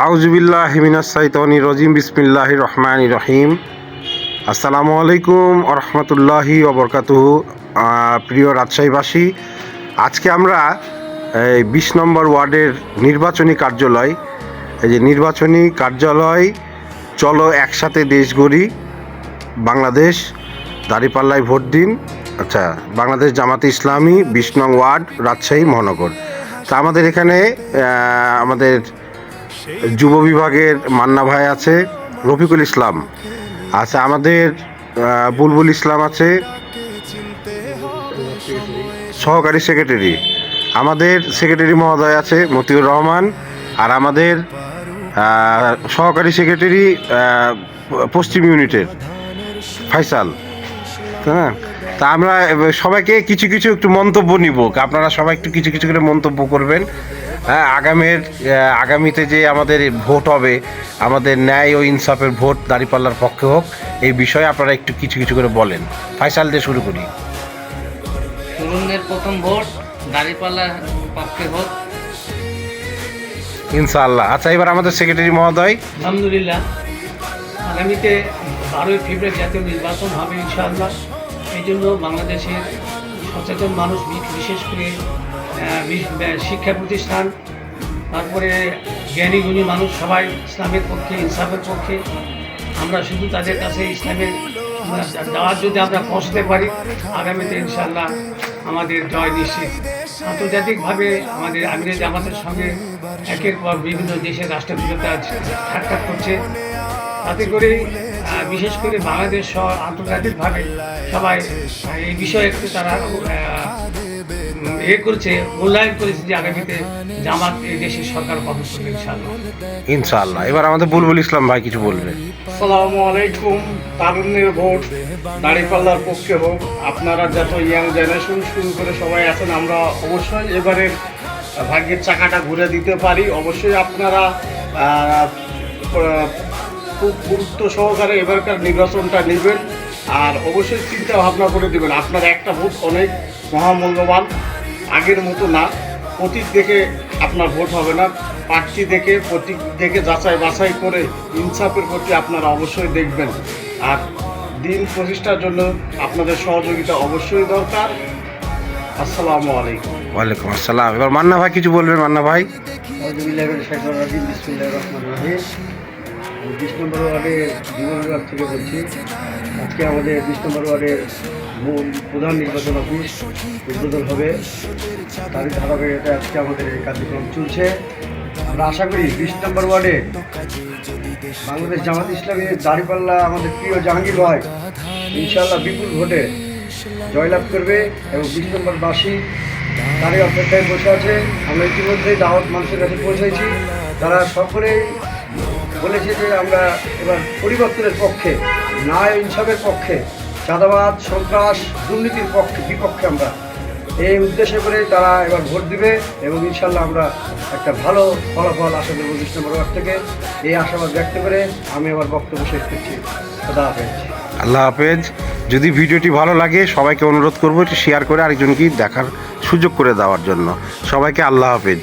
আউজুবিল্লাহ হিমিনাসাইতনি রজিম বিসমিল্লাহ রহমান রহিম। আসসালামু আলাইকুম রহমতুল্লাহি অবরকাতুহু প্রিয় রাজশাহীবাসী, আজকে আমরা এই বিশ নম্বর ওয়ার্ডের নির্বাচনী কার্যালয়, এই যে নির্বাচনী কার্যালয়, চলো একসাথে দেশ গড়ি, বাংলাদেশ, দাঁড়িপাল্লায় ভোট দিন আচ্ছা বাংলাদেশ জামাতে ইসলামী, বিশ নং ওয়ার্ড, রাজশাহী, মহানগর। তা আমাদের এখানে আমাদের যুব বিভাগের মান্না ভাই আছে, রফিকুল ইসলাম আছে, আমাদের বুলবুল ইসলাম আছে, সহকারী সেক্রেটারি, আমাদের সেক্রেটারি মহোদয় আছে, মতিউর রহমান, আর আমাদের সহকারী সেক্রেটারি পশ্চিম ইউনিটের, ফাইসাল হ্যাঁ তা আমরা সবাইকে কিছু কিছু একটু মন্তব্য নিব, আপনারা সবাই একটু কিছু কিছু করে মন্তব্য করবেন। হ্যাঁ আগামের আগামীতে যে আমাদের ভোট হবে আমাদের ন্যায় ও ইনসাফের ভোট দাঁড়িপাল্লার পক্ষে হোক এই বিষয়ে আপনারা একটু কিছু কিছু করে বলেন। ফাইসাল দিয়ে শুরু করি। তরুণদের প্রথম ভোট দাঁড়িপাল্লার পক্ষে হোক। ইনশাআল্লাহ। আচ্ছা এবার আমাদের সেক্রেটারি মহোদয়। আলহামদুলিল্লাহ। আগামীতে বারোই ফেব্রুয়ারি জাতীয় নির্বাচন হবে ইনশাআল্লাহ। এই জন্য বাংলাদেশের সচেতন মানুষ বিশেষ করে শিক্ষা প্রতিষ্ঠান, তারপরে জ্ঞানী গুণী মানুষ সবাই ইসলামের পক্ষে, ইনসাফের পক্ষে। আমরা শুধু তাদের কাছে ইসলামের যাওয়ার যদি আমরা পৌঁছতে পারি, আগামীতে ইনশাল্লাহ আমাদের জয় নিশ্চিত। আন্তর্জাতিকভাবে আমাদের আমিরে জামাতের সঙ্গে একের পর বিভিন্ন দেশের রাষ্ট্রপ্রিয়তা সাক্ষাৎ করছে। তাতে করে বিশেষ করে বাংলাদেশ সহ আন্তর্জাতিকভাবে সবাই, এই বিষয়ে একটু তারা এ করেছে মূল্যায়ন করেছে যে আগামীতে জামাত এই দেশের সরকার গঠন করবে ইনশাআল্লাহ। ইনশাআল্লাহ। এবার আমাদের বুলবুল ইসলাম ভাই কিছু বলবে। আসসালামু আলাইকুম তারুণ্যের ভোট দাঁড়িপাল্লার পক্ষে হোক আপনারা যত ইয়াং জেনারেশন শুরু করে সবাই আছেন আমরা অবশ্যই এবারের ভাগ্যের চাকাটা ঘুরে দিতে পারি। অবশ্যই আপনারা খুব গুরুত্ব সহকারে এবারকার নির্বাচনটা নেবেন আর অবশ্যই চিন্তা ভাবনা করে দেবেন। আপনার একটা ভোট অনেক মহামূল্যবান। আগের মতো না। প্রতীক দেখে আপনার ভোট হবে না। প্রার্থী দেখে প্রতীক দেখে যাচাই বাছাই করে ইনসাফের প্রতি আপনারা অবশ্যই দেখবেন। আর দিন প্রতিষ্ঠার জন্য আপনাদের সহযোগিতা অবশ্যই দরকার। আসসালামু আলাইকুম। ওয়ালাইকুম আসসালাম। এবার মান্না ভাই কিছু বলবেন মান্না ভাই? বিশ নম্বর ওয়ার্ডে বিভাগ থেকে বলছি। আজকে আমাদের বিশ নম্বর ওয়ার্ডের মূল প্রধান নির্বাচন অফিস উদ্বোধন হবে। তারই ধারাবাহিকতা আজকে আমাদের এই কার্যক্রম চলছে। আমরা আশা করি বিশ নম্বর ওয়ার্ডে বাংলাদেশ জামাত ইসলামী দাঁড়িপাল্লা আমাদের প্রিয় জাহাঙ্গীর ভাই ইনশাল্লাহ বিপুল ভোটে জয়লাভ করবে এবং বিশ নম্বর নম্বরবাসী তারই অপেক্ষায় বসে আছে। আমরা ইতিমধ্যেই দাওয়াত মানুষের কাছে পৌঁছেছি। তারা সকলেই বলেছে যে আমরা এবার পরিবর্তনের পক্ষে, ন্যায় ইনসাফের পক্ষে, চাঁদাবাদ, সন্ত্রাস, দুর্নীতির পক্ষে, বিপক্ষে আমরা এই উদ্দেশ্যে করে তারা এবার ভোট দিবে এবং ইনশাল্লাহ আমরা একটা ভালো ফলাফল আশা করব বিশ থেকে। এই আশাবাদ ব্যক্ত করে আমি আমার বক্তব্য শেষ করছি। খোদা হাফেজ। আল্লাহ হাফেজ। যদি ভিডিওটি ভালো লাগে, সবাইকে অনুরোধ করব শেয়ার করে আরেকজনকে দেখার সুযোগ করে দেওয়ার জন্য। সবাইকে আল্লাহ হাফেজ।